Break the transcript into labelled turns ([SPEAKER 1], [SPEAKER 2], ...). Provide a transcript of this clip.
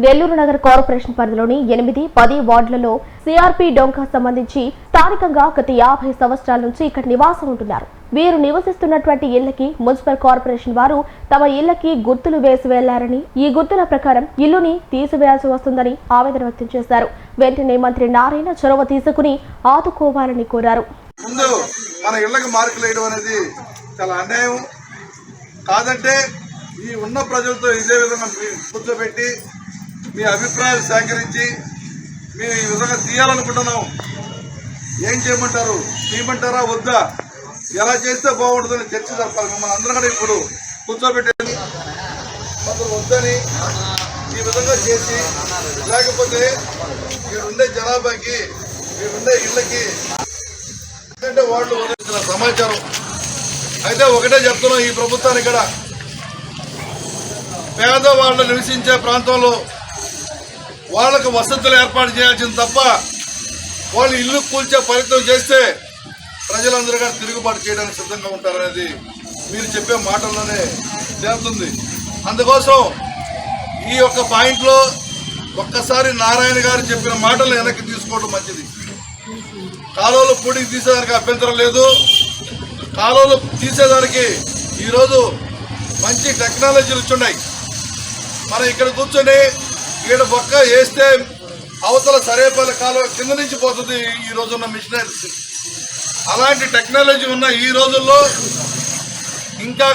[SPEAKER 1] నెల్లూరు నగర కార్పొరేషన్ పరిధిలోని ఎనిమిది పది వార్డులలో సిఆర్పి డొంక సంబంధించి స్థానికంగా గత యాభై సంవత్సరాల నుంచి ఇక్కడ నివాసం ఉంటున్నారు. వీరు నివసిస్తున్నటువంటి ఇళ్ళకి మున్సిపల్ కార్పొరేషన్ వారు తమ ఇళ్ళకి గుర్తులు వేసి వెళ్ళారని ఈ గుర్తుల ప్రకారం ఇల్లుని తీసివేయాల్సి వస్తుందని ఆవేదన వ్యక్తం చేశారు. వెంటనే మంత్రి నారాయణ చొరవ తీసుకుని ఆదుకోవాలని కోరారు.
[SPEAKER 2] ముందు మన ఇళ్ళకు మార్కులు వేయడం అనేది చాలా అన్యాయం. కాదంటే ఈ ఉన్న ప్రజలతో ఇదే విధంగా కూర్చోబెట్టి మీ అభిప్రాయాలు సేకరించి మేము ఈ విధంగా తీయాలనుకుంటున్నాం. ఏం చేయమంటారు? తీయమంటారా? వద్దా? ఎలా చేస్తే బాగుంటుందని చర్చ జరపాలి. మిమ్మల్ని అందరూ కూడా ఇప్పుడు కూర్చోబెట్టని కొందరు వద్దని ఈ విధంగా చేసి లేకపోతే మీరుండే ఉండే జనాభాకి ఇక్కడ ఉండే ఇళ్ళకి ఎందుకంటే వాళ్ళు వదిలించిన సమాచారం. అయితే ఒకటే చెప్తున్నాం ఈ ప్రభుత్వానికి కూడా. పేదవాళ్ళు నివసించే ప్రాంతంలో వాళ్ళకు వసతులు ఏర్పాటు చేయాల్సింది తప్ప వాళ్ళు ఇల్లు కూల్చే ప్రయత్నం చేస్తే ప్రజలందరూ కూడా తిరుగుబాటు చేయడానికి సిద్ధంగా ఉంటారనేది మీరు చెప్పే మాటల్లోనే తేలుతుంది. అందుకోసం ఈ యొక్క పాయింట్లో ఒక్కసారి నారాయణ గారు చెప్పిన మాటలు వెనక్కి తీసుకోవడం మంచిది. కాలువలు పూడికి తీసేదానికి అభ్యంతరం లేదు. కాలువలు తీసేదానికి ఈరోజు మంచి టెక్నాలజీలు వచ్చున్నాయి. మనం ఇక్కడ కూర్చొని ఈడ పక్క వేస్తే అవతల సరేపల్లి కాలువ కింద నుంచి పోతుంది ఈ రోజున్న మిషనరీస్. అలాంటి టెక్నాలజీ ఉన్న ఈ రోజుల్లో ఇంకా